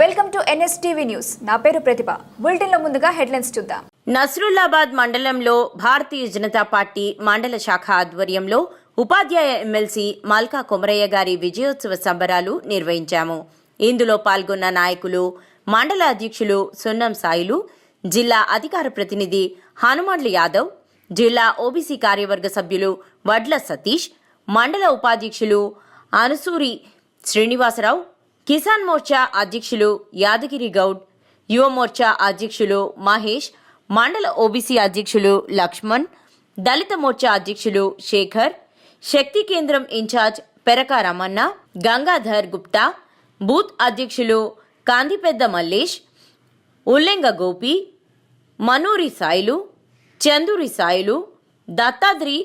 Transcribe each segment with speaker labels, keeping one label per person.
Speaker 1: Welcome to NSTV news. నా పేరు ప్రతిభ. బులెటిన్లో ముందుగా హెడ్లైన్స్ చూద్దాం.
Speaker 2: నస్రుల్లాబాద్ మండలంలో భారతీయ జనతా పార్టీ మండల శాఖ ఆధ్వర్యంలో ఉపాధ్యాయ ఎమ్మెల్సీ మల్కా కొమరయ్య గారి విజయోత్సవ సంబరాలు నిర్వహించాము. ఇందులో పాల్గొన్న నాయకులు మండల అధ్యక్షులు సున్నం సాయిలు జిల్లా అధికార ప్రతినిధి హనుమాన్లు యాదవ్ జిల్లా ఓబీసీ కార్యవర్గ సభ్యులు వడ్ల సతీష్ మండల ఉపాధ్యక్షులు అనుసూరి శ్రీనివాసరావు కిసాన్ మోర్చా అధ్యక్షులు యాదగిరి గౌడ్ యువ మోర్చా అధ్యక్షులు మహేష్ మండల ఓబీసీ అధ్యక్షులు లక్ష్మణ్ దళిత మోర్చా అధ్యక్షులు శేఖర్ శక్తి కేంద్రం in charge Peraka Ramana Gangadhar Gupta booth అధ్యక్షులు కాందిపెద్ద మల్లేష్ ఉల్లెంగ గోపి మనూరి సాయిలు చందూరి సాయిలు దత్తాద్రి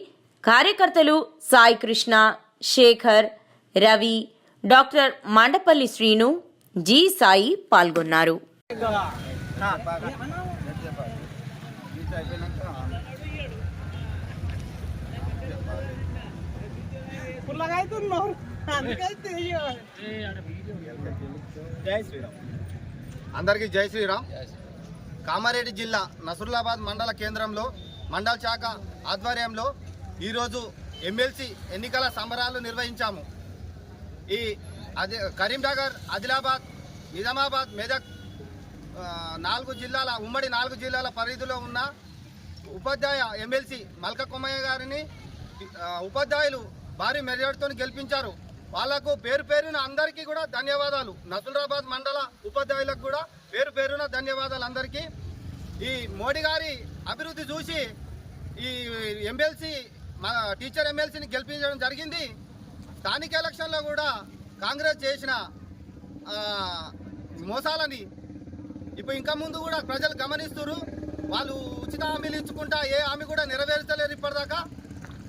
Speaker 2: కార్యకర్తలు సాయి కృష్ణ శేఖర్ రవి డాక్టర్ మండపల్లి శ్రీను జి సాయి పాల్గొన్నారు.
Speaker 3: అందరికీ జై శ్రీరామ్. కామారెడ్డి జిల్లా నసరులాబాద్ మండల కేంద్రంలో మండల శాఖ ఆధ్వర్యంలో ఈరోజు ఎమ్మెల్సీ ఎన్నికల సంబరాలు నిర్వహించాము. ఈ అదే కరీంనగర్ ఆదిలాబాద్ నిజామాబాద్ మెదక్ నాలుగు జిల్లాల ఉమ్మడి నాలుగు జిల్లాల పరిధిలో ఉన్న ఉపాధ్యాయ ఎమ్మెల్సీ మల్క కొమ్మయ్య గారిని ఉపాధ్యాయులు భారీ మెజార్టీతో గెలిపించారు. వాళ్ళకు పేరు పేరున అందరికీ కూడా ధన్యవాదాలు. నసులరాబాద్ మండల ఉపాధ్యాయులకు కూడా పేరు పేరున ధన్యవాదాలు అందరికీ. ఈ మోడీ గారి అభివృద్ధి చూసి ఈ ఎమ్మెల్సీ మా టీచర్ ఎమ్మెల్సీని గెలిపించడం జరిగింది. స్థానిక ఎలక్షన్లో కూడా కాంగ్రెస్ చేసిన మోసాలని ఇప్పుడు ఇంకా ముందు కూడా ప్రజలు గమనిస్తున్నారు వాళ్ళు ఉచిత హామీలు ఇచ్చుకుంటా ఏ హామీ కూడా నెరవేర్చలేరు ఇప్పటిదాకా.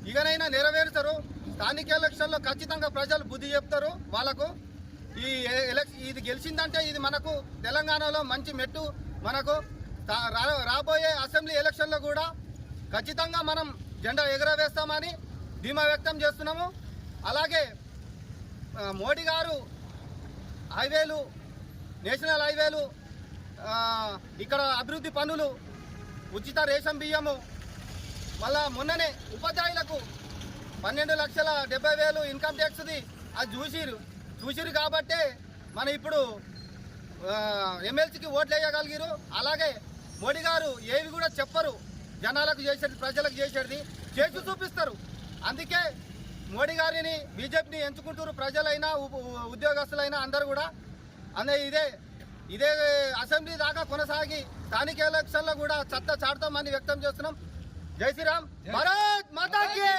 Speaker 3: ఇకనైనా నెరవేరుతారు స్థానిక ఎలక్షన్లో ఖచ్చితంగా ప్రజలు బుద్ధి చెప్తారు వాళ్ళకు. ఈ ఎలక్షన్ ఇది గెలిచిందంటే ఇది మనకు తెలంగాణలో మంచి మెట్టు మనకు. రా- రాబోయే అసెంబ్లీ ఎలక్షన్లో కూడా ఖచ్చితంగా మనం జెండా ఎగురవేస్తామని ధీమా వ్యక్తం చేస్తున్నాము. అలాగే మోడీ గారు హైవేలు నేషనల్ హైవేలు ఇక్కడ అభివృద్ధి పనులు ఉచిత రేషన్ బియ్యము మళ్ళా మొన్ననే ఉపాధ్యాయులకు పన్నెండు లక్షల డెబ్బై వేలు ఇన్కమ్ ట్యాక్స్ది అది చూసిరు. చూసిరు కాబట్టే మన ఇప్పుడు ఎమ్మెల్సీకి ఓట్లు వేయగలిగిరు. అలాగే మోడీ గారు ఏవి కూడా చెప్పరు. జనాలకు చేసేది ప్రజలకు చేసేది. చేసి చూపిస్తారు. మోడీ గారిని బీజేపీని ఎంచుకుంటారు ప్రజలైనా ఉద్యోగస్తులైనా అందరూ కూడా. అనే ఇదే ఇదే అసెంబ్లీ దాకా కొనసాగి స్థానిక ఎలక్షన్లో కూడా చెత్త చాడతామని వ్యక్తం చేస్తున్నాం. జై శ్రీరామ్. భారత్ మాతాకి